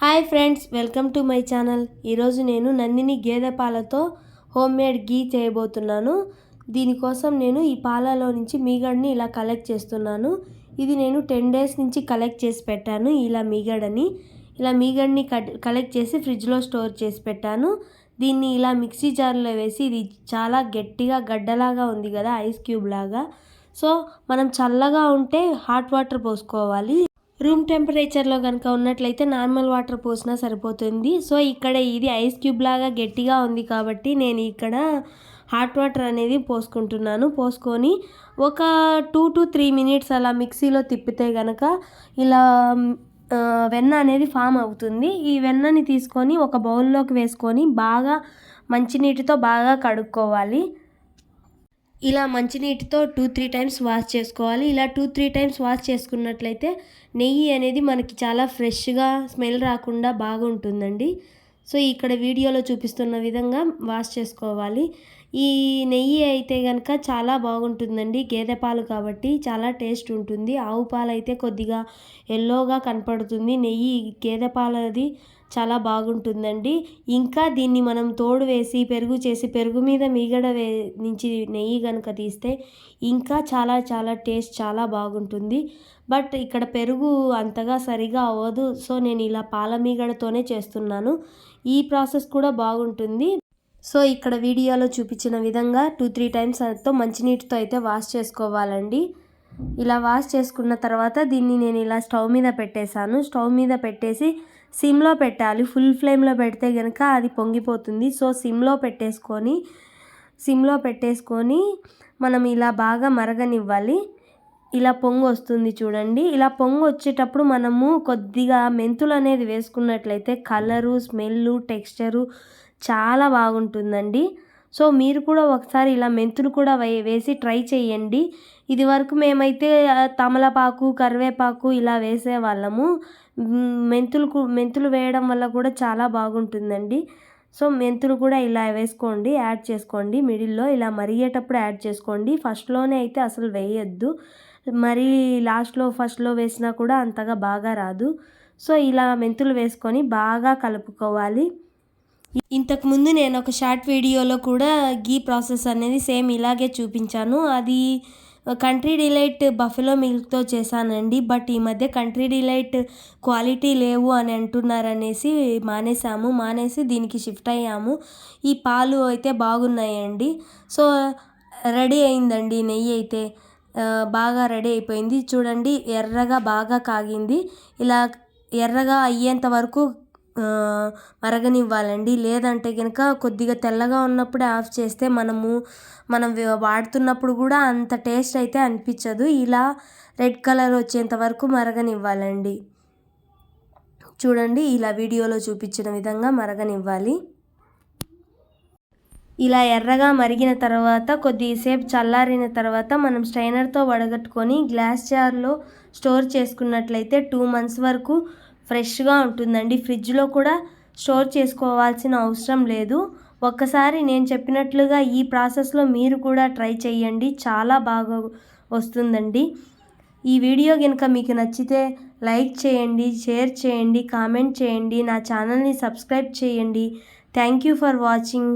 Hi friends welcome to my channel. ఈరోజు నేను నందిని గేదె పాలతో హోమ్ మేడ్ గీ చేయబోతున్నాను. దీనికోసం నేను ఈ పాలలో నుంచి మీగడని ఇలా కలెక్ట్ చేస్తున్నాను. ఇది నేను టెన్ డేస్ నుంచి కలెక్ట్ చేసి పెట్టాను ఇలా మీగడని. ఇలా మీగడని కలెక్ట్ చేసి ఫ్రిడ్జ్లో స్టోర్ చేసి పెట్టాను. దీన్ని ఇలా మిక్సీ జార్లో వేసి ఇది చాలా గట్టిగా గడ్డలాగా ఉంది కదా ఐస్ క్యూబ్ లాగా. సో మనం చల్లగా ఉంటే హాట్ వాటర్ పోసుకోవాలి. రూమ్ టెంపరేచర్లో కనుక ఉన్నట్లయితే నార్మల్ వాటర్ పోసినా సరిపోతుంది. సో ఇక్కడ ఇది ఐస్ క్యూబ్ లాగా గట్టిగా ఉంది కాబట్టి నేను ఇక్కడ హాట్ వాటర్ అనేది పోసుకుంటున్నాను. పోసుకొని ఒక టూ టు త్రీ మినిట్స్ అలా మిక్సీలో తిప్పితే కనుక ఇలా వెన్న అనేది ఫామ్ అవుతుంది. ఈ వెన్నని తీసుకొని ఒక బౌల్లోకి వేసుకొని బాగా మంచినీటితో బాగా కడుక్కోవాలి. ఇలా మంచినీటితో టూ త్రీ టైమ్స్ వాష్ చేసుకోవాలి. ఇలా టూ త్రీ టైమ్స్ వాష్ చేసుకున్నట్లయితే నెయ్యి అనేది మనకి చాలా ఫ్రెష్గా స్మెల్ రాకుండా బాగుంటుందండి. సో ఇక్కడ వీడియోలో చూపిస్తున్న విధంగా వాష్ చేసుకోవాలి. ఈ నెయ్యి అయితే కనుక చాలా బాగుంటుందండి. గేదె పాలు కాబట్టి చాలా టేస్ట్ ఉంటుంది. ఆవు పాలు అయితే కొద్దిగా ఎల్లోగా కనపడుతుంది. నెయ్యి గేదె పాలది చాలా బాగుంటుందండి. ఇంకా దీన్ని మనం తోడు వేసి పెరుగు చేసి పెరుగు మీద మీగడ వే నుంచి నెయ్యి కనుక తీస్తే ఇంకా చాలా చాలా టేస్ట్ చాలా బాగుంటుంది. బట్ ఇక్కడ పెరుగు అంతగా సరిగా అవ్వదు. సో నేను ఇలా పాల మీగడతోనే చేస్తున్నాను. ఈ ప్రాసెస్ కూడా బాగుంటుంది. సో ఇక్కడ వీడియోలో చూపించిన విధంగా టూ త్రీ టైమ్స్తో మంచినీటితో అయితే వాష్ చేసుకోవాలండి. ఇలా వాష్ చేసుకున్న తర్వాత దీన్ని నేను ఇలా స్టవ్ మీద పెట్టేశాను. స్టవ్ మీద పెట్టేసి సిమ్లో పెట్టాలి. ఫుల్ ఫ్లేమ్లో పెడితే కనుక అది పొంగిపోతుంది. సో సిమ్లో పెట్టేసుకొని సిమ్లో పెట్టేసుకొని మనం ఇలా బాగా మరగనివ్వాలి. ఇలా పొంగు వస్తుంది చూడండి. ఇలా పొంగు వచ్చేటప్పుడు మనము కొద్దిగా మెంతులు అనేది వేసుకున్నట్లయితే కలరు స్మెల్ టెక్స్చరు చాలా బాగుంటుందండి. సో మీరు కూడా ఒకసారి ఇలా మెంతులు కూడా వే వేసి ట్రై చేయండి ఇది వరకు మేమైతే తమలపాకు కరివేపాకు ఇలా వేసేవాళ్ళము. మెంతులు మెంతులు వేయడం వల్ల కూడా చాలా బాగుంటుందండి. సో మెంతులు కూడా ఇలా వేసుకోండి యాడ్ చేసుకోండి. మిడిల్లో ఇలా మరిగేటప్పుడు యాడ్ చేసుకోండి. ఫస్ట్లోనే అయితే అసలు వేయొద్దు. మరి లాస్ట్లో ఫస్ట్లో వేసినా కూడా అంతగా బాగా రాదు. సో ఇలా మెంతులు వేసుకొని బాగా కలుపుకోవాలి. ఇంతకుముందు నేను ఒక షార్ట్ వీడియోలో కూడా గీ ప్రాసెస్ అనేది సేమ్ ఇలాగే చూపించాను. అది కంట్రీ డిలైట్ బఫెలో మిల్క్తో చేశానండి. బట్ ఈ మధ్య కంట్రీ డిలైట్ క్వాలిటీ లేవు అని అంటున్నారనేసి మానేసాము. మానేసి దీనికి షిఫ్ట్ అయ్యాము. ఈ పాలు అయితే బాగున్నాయండి. సో రెడీ అయిందండి నెయ్యి అయితే. బాగా రెడీ అయిపోయింది. చూడండి ఎర్రగా బాగా కాగింది. ఇలా ఎర్రగా అయ్యేంత వరకు మరగనివ్వాలండి. లేదంటే కనుక కొద్దిగా తెల్లగా ఉన్నప్పుడే ఆఫ్ చేస్తే మనము మనం వాడుతున్నప్పుడు కూడా అంత టేస్ట్ అయితే అనిపించదు. ఇలా రెడ్ కలర్ వచ్చేంత వరకు మరగనివ్వాలండి. చూడండి ఇలా వీడియోలో చూపించిన విధంగా మరగనివ్వాలి. ఇలా ఎర్రగా మరిగిన తర్వాత కొద్దిసేపు చల్లారిన తర్వాత మనం స్ట్రైనర్తో వడగట్టుకొని గ్లాస్ జార్లో స్టోర్ చేసుకున్నట్లయితే టూ మంత్స్ వరకు ఫ్రెష్గా ఉంటుందండి. ఫ్రిడ్జ్లో కూడా స్టోర్ చేసుకోవాల్సిన అవసరం లేదు. ఒక్కసారి నేను చెప్పినట్లుగా ఈ ప్రాసెస్లో మీరు కూడా ట్రై చేయండి చాలా బాగా వస్తుందండి. ఈ వీడియో కనుక మీకు నచ్చితే లైక్ చేయండి షేర్ చేయండి కామెంట్ చేయండి. నా ఛానల్ని సబ్స్క్రైబ్ చేయండి. Thank you for watching.